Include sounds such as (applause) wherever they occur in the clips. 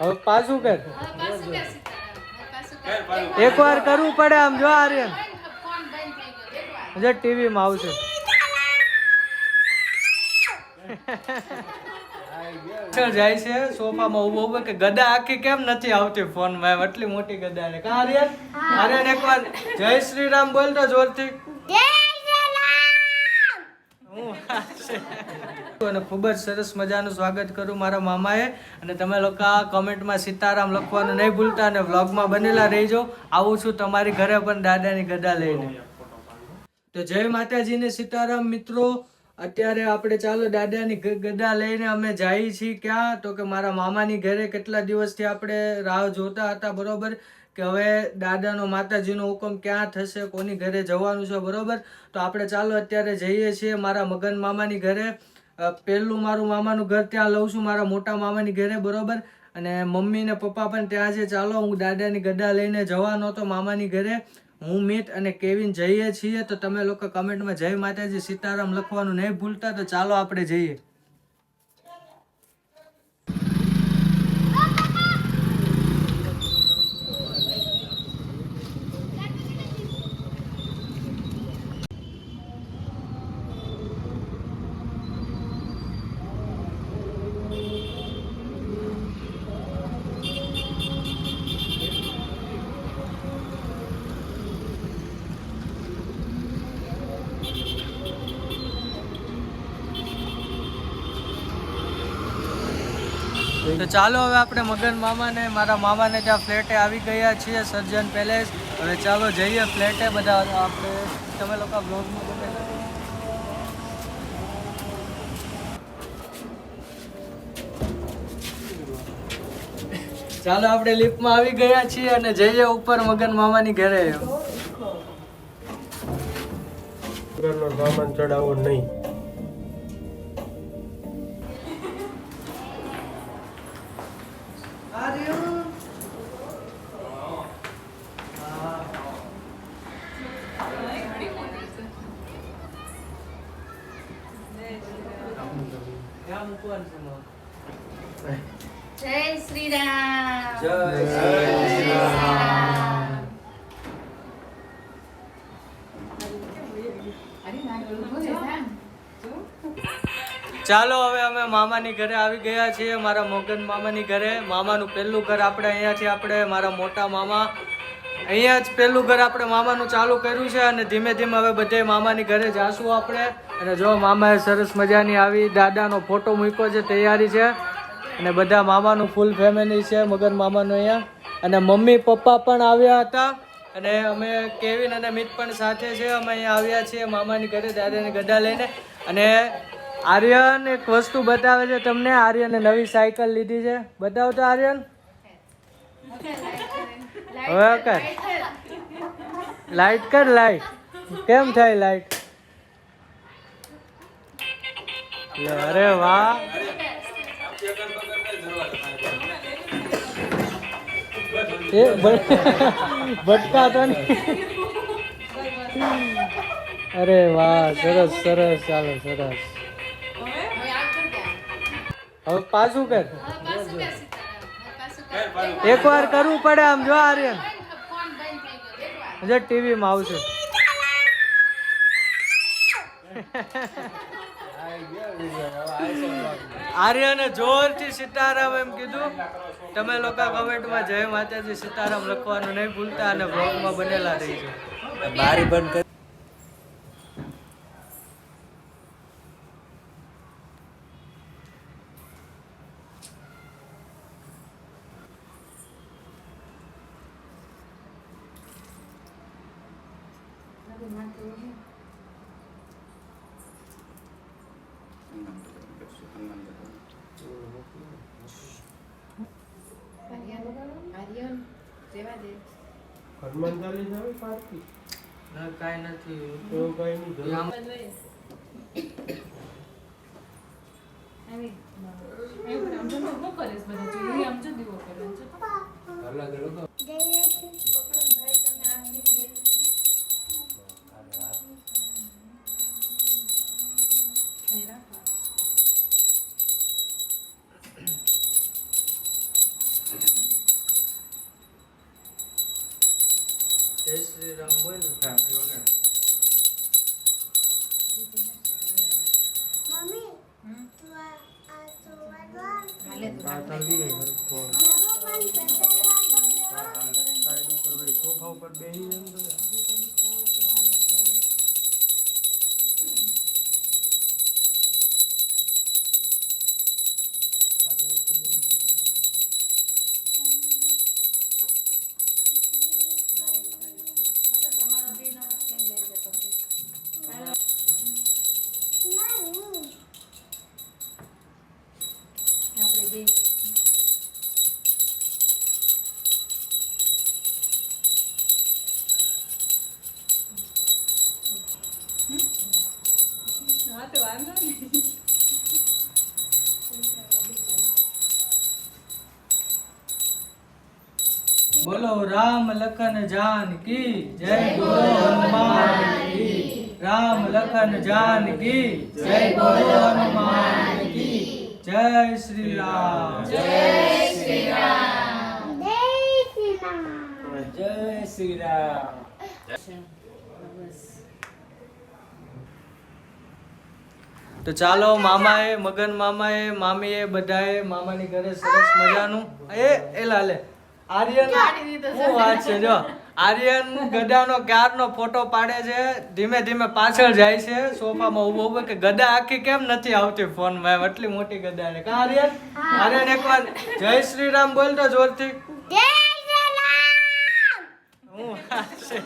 હવે પાછું કર હવે પાછું કે સીતારામ? હવે પાછું કે? એક વાર કરવું પડે આમ જો આર્યન ફોન એકવાર જો ટીવી માં આવશે જાય છે સોફામાં ઊભો ઊભો કે ગદા આખી કેમ નથી આવતી ફોનમાં? એમ એટલી મોટી ગદા ને કા આર્યન? આર્યન એકવાર જય શ્રી રામ બોલતો જોરથી. અને ખૂબ જ સરસ મજાનું સ્વાગત કરું મારા મામાએ. અને તમે લોકો કોમેન્ટમાં સીતારામ લખવાનું નહીં ભૂલતા અને વ્લોગમાં બનેલા રહીજો. આવું છું તમારી ઘરે પણ દાદાની ગદા લઈને. તો જય માતાજીને સીતારામ મિત્રો. અત્યારે આપણે ચાલો દાદાની ગદા લઈને અમે જઈએ છીએ ક્યાં? તો કે મારા મામાની ઘરે કેટલા દિવસથી આપણે રાહ જોતા હતા, બરોબર? કે હવે દાદાનો માતાજીનો હુકમ ક્યાં થશે, કોની ઘરે જવાનું છે, બરોબર? તો આપણે ચાલો અત્યારે જઈએ છીએ મારા મગન મામાની ઘરે. પહેલું મારું મામાનું ઘર ત્યાં લઉં છું, મારા મોટા મામાની ઘરે, બરોબર? અને મમ્મી ને પપ્પા પણ ત્યાં છે. ચાલો, હું દાદાની ગડા લઈને જવાનો હતો મામાની ઘરે. હું, મિત અને કેવિન જઈએ છીએ. તો તમે લોકો કમેન્ટમાં જય માતાજી, સીતારામ લખવાનું નહીં ભૂલતા. તો ચાલો, આપણે જઈએ. ચાલો હવે આપણે મગન મામાને, મારા મામાને ત્યાં ફ્લેટે આવી ગયા છીએ, સર્જન પેલેસ. હવે ચાલો જઈએ ફ્લેટે બધા, આપણે, તમે લોકો બ્લોગમાં બને ચાલો આપણે લિફ્ટમાં આવી ગયા છીએ અને જઈએ ઉપર મગન મામાની ઘરે. ઘરનો સામાન ચડાવવો નહીં. જય શ્રી રામ જય શ્રી રામ. ચાલો હવે અમે મામાની ઘરે આવી ગયા છીએ મારા મોગન મામાની ઘરે મામાનું પહેલું ઘર આપણે અહીંયા છે, આપણે મારા મોટા મામા અહીંયા જ પહેલું ઘર આપણે મામાનું ચાલુ કર્યું છે અને ધીમે ધીમે હવે બધે મામાની ઘરે જાશું આપણે અને જો મામાએ સરસ મજાની આવી દાદાનો ફોટો મૂક્યો છે, તૈયારી છે. અને બધા મામાનું ફૂલ ફેમિલી છે મગન મામાનું અહીંયા. અને મમ્મી, પપ્પા પણ આવ્યા હતા. અને અમે કેવિન અને મિત પણ સાથે છે, અમે અહીંયા આવ્યા છીએ મામાની ઘરે, દાદાને ગદા લઈને. અને આર્યન એક વસ્તુ બતાવે છે તમને, આર્યને નવી સાયકલ લીધી છે. બતાવો તો આર્યન. હવે કર. લાઈટ કર લાઈટ કેમ થાય લાઈટ અરે વાહ. એ (laughs) ભટકા તો અરે વાહ, સરસ સરસ, ચાલો, સરસ. હવે પાછું કર. હવે પાછું કે સીતારામ હવે પાછું કે એક વાર કરવું પડે આમ, જો આર્યન. હજાર ટીવીમાં એકવાર આવશે. (laughs) આર્યને જોરથી સીતારામ એમ કીધું. તમે લોકો કમેન્ટમાં જય માતાજી સીતારામ લખવાનું નહીં ભૂલતા અને બ્લોગમાં બનેલા રહીજો. બારી બંધ કરી. હનુમાન ચાલીસા હોય પાર્ટી ના કાંઈ નથી એવું કાંઈ નહીં અલગ અલગ શ્રી રામ બોલ હાલે વાંધો નહીં બોલો રામ લખન જાનકી જય? બોલો હનુમાન રામ લખન જાનકી જય? બોલો હનુમાન કી. જય શ્રી રામ. જય શ્રી રામ. જય શ્રી રામ. તો ચાલો મામાએ મગન મામાએ મામીએ બધાએ મામાની ઘરે સરસ મજાનું. એ એ લાલે. આર્યન શું વાત છે જો. આર્યન ગદાનો ક્યારનો ફોટો પાડે છે ધીમે ધીમે પાછળ જાય છે સોફામાં ઊભો ઊભો કે ગદા આખી કેમ નથી આવતી ફોનમાં? એમ એટલી મોટી ગદા કા આર્યન? આર્યન એકવાર જય શ્રી રામ બોલ તો જોરથી. હું વાત છે.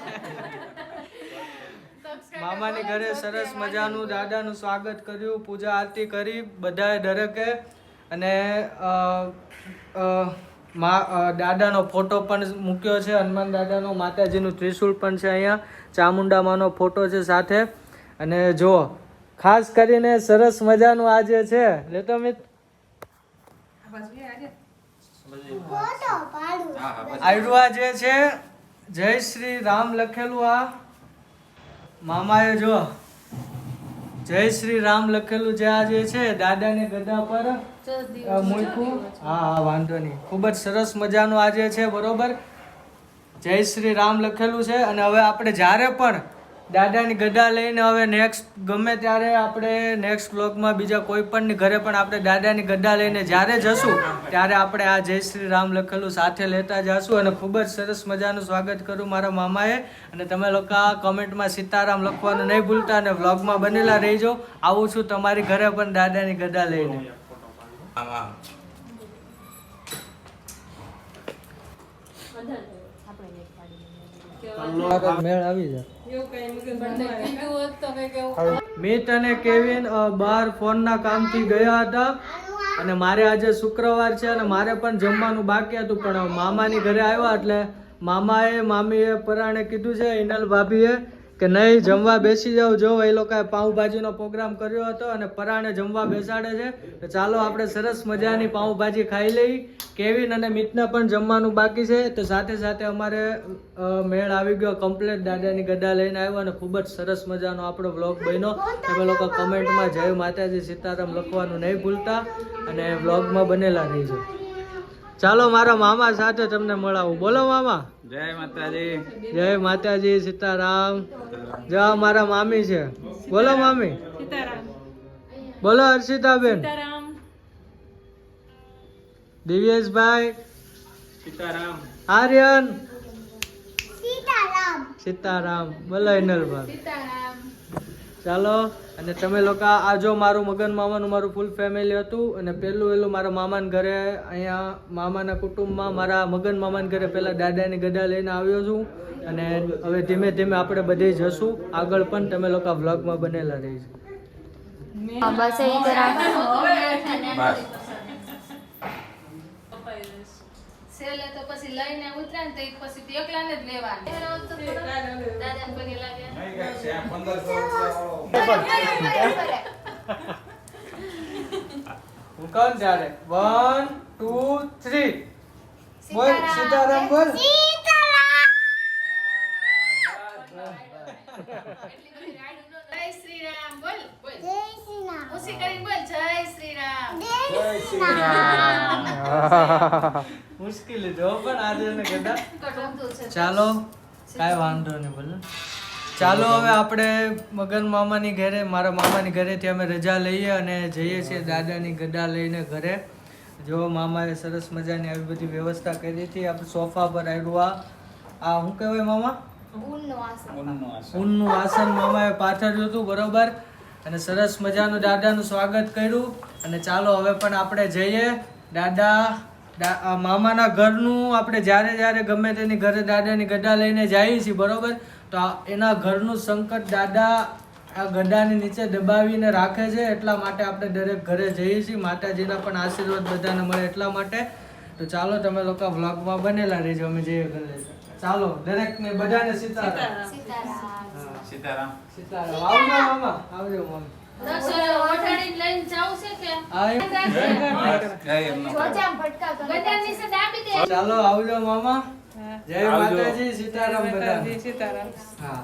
મામાની ઘરે સરસ મજાનું દાદાનું સ્વાગત કર્યું પૂજા આરતી કરી બધાએ દરેકે. અને મા દાદાનો ફોટો પણ મૂક્યો છે હનુમાન દાદાનો માતાજીનું ત્રિશૂળ પણ છે અહીંયા ચામુંડા માનો ફોટો છે સાથે. અને જો ખાસ કરીને સરસ મજાનું આ જે છે. લેતો મિત. આવ્યું આ જે છે જય શ્રી રામ લખેલું આ. મામાએ જો જય શ્રી રામ લખેલું જે આ જે છે દાદાને ગદા પર મૂક્યું હા હા વાંધો નહીં. ખૂબ જ સરસ મજાનું આ જે છે બરોબર? જય શ્રી રામ લખેલું છે અને હવે આપણે જ્યારે પણ દાદાની ગદા લઈને હવે નેક્સ્ટ ગમે ત્યારે આપણે નેક્સ્ટ બ્લોગમાં બીજા કોઈ પણ ઘરે પણ આપણે દાદાની ગદા લઈને જ્યારે જશું ત્યારે આપણે આ જય શ્રી રામ લખેલું સાથે લેતા જશું અને ખૂબ જ સરસ મજાનું સ્વાગત કરું મારા મામાએ. અને તમે લોકો આ કમેન્ટમાં સીતારામ લખવાનું નહીં ભૂલતા અને વ્લોગમાં બનેલા રહીજો. આવું છું તમારી ઘરે પણ દાદાની ગદા લઈને. મેળ મિત અને કેવિન બહાર ફોનના કામથી ગયા હતા અને મારે આજે શુક્રવાર છે અને મારે પણ જમવાનું બાકી હતું, પણ મામાની ઘરે આવ્યા એટલે મામાએ, મામીએ પરાણે કીધું છે ઇનલ ભાભીએ કે નહીં, જમવા બેસી જાવ જો એ લોકોએ પાઉંભાજીનો પ્રોગ્રામ કર્યો હતો અને પરાણે જમવા બેસાડે છે, તો ચાલો આપણે સરસ મજાની પાઉંભાજી ખાઈ લઈ. કેવિન અને મિતને પણ જમવાનું બાકી છે. તો સાથે સાથે અમારે મેળ આવી ગયો કમ્પ્લેટ દાદાની ગદા લઈને આવ્યો અને ખૂબ જ સરસ મજાનો આપણો વ્લોગ બન્યો. તમે લોકો કમેન્ટમાં જય માતાજી, સીતારામ લખવાનું નહીં ભૂલતા. અને વ્લોગમાં બનેલા રહીજો. ચાલો મારા મામા સાથે તમને મળાવું. બોલો મામા. જય માતાજી. જય માતાજી સીતારામ. જવા મારા મામી છે. બોલો મામી. બોલો હર્ષિતાબેન. દિવ્યેશભાઈ. સીતારામ. આર્યન. સીતારામ. બોલો ઇનલભાઈ. સીતારામ. ચાલો અને તમે લોકો આ જો મારું મગન મામાનું મારું ફૂલ ફેમિલી હતું અને પહેલું વહેલું મારા મામાના ઘરે અહીંયા મામાના કુટુંબમાં મારા મગન મામાના ઘરે પહેલાં દાદાની ગદા લઈને આવ્યો છું અને હવે ધીમે ધીમે આપણે બધે જશું. આગળ પણ તમે લોકો વ્લોગમાં બનેલા રહીશું. બસ એ તો રાખ છેલ્લે તો પછી લઈને ઉતરે ને તો પછી તો એકલાને જ લેવાનું. દાદાને પગે લાગે. કોણ ત્યારે? One two three. બોલ સીતારામ. બોલ. એટલી બધી રાડું ન- જય શ્રી રામ. બોલ બોલ. ખુશી કરીને બોલ જય શ્રી રામ (laughs) મુશ્કેલી જો પણ આજે ને છે. ચાલો કાંઈ વાંધો નહીં બોલો. ચાલો હવે આપણે મગન મામાની ઘરે મારા મામાની ઘરેથી અમે રજા લઈએ અને જઈએ છીએ દાદાની ગદા લઈને ઘરે. જો મામાએ સરસ મજાની આવી બધી વ્યવસ્થા કરી હતી આપણે સોફા પર આવ્યું આ. આ શું કહેવાય મામા? ઊનનું આસન મામાએ પાથર્યું હતું બરોબર. અને સરસ મજાનું દાદાનું સ્વાગત કર્યું. અને ચાલો હવે પણ આપણે જઈએ. દાદા મામાના ઘરનું આપણે જ્યારે જ્યારે ગમે તેની ઘરે દાદાની ગડા લઈને જઈએ છીએ, બરોબર? તો એના ઘરનું સંકટ દાદા આ ગડાની નીચે દબાવીને રાખે છે, એટલા માટે આપણે દરેક ઘરે જઈએ છીએ. માતાજીના પણ આશીર્વાદ બધાને મળે એટલા માટે. તો ચાલો તમે લોકો વ્લોગમાં બનેલા રહેજો, અમે જઈએ ઘરે. ચાલો દરેકને બધાને સીતારામ. સીતારામ. સીતારામ. આવજો મામા આવજો ચાલો આવજો મામા. જય માતાજી સીતારામ બધા હા.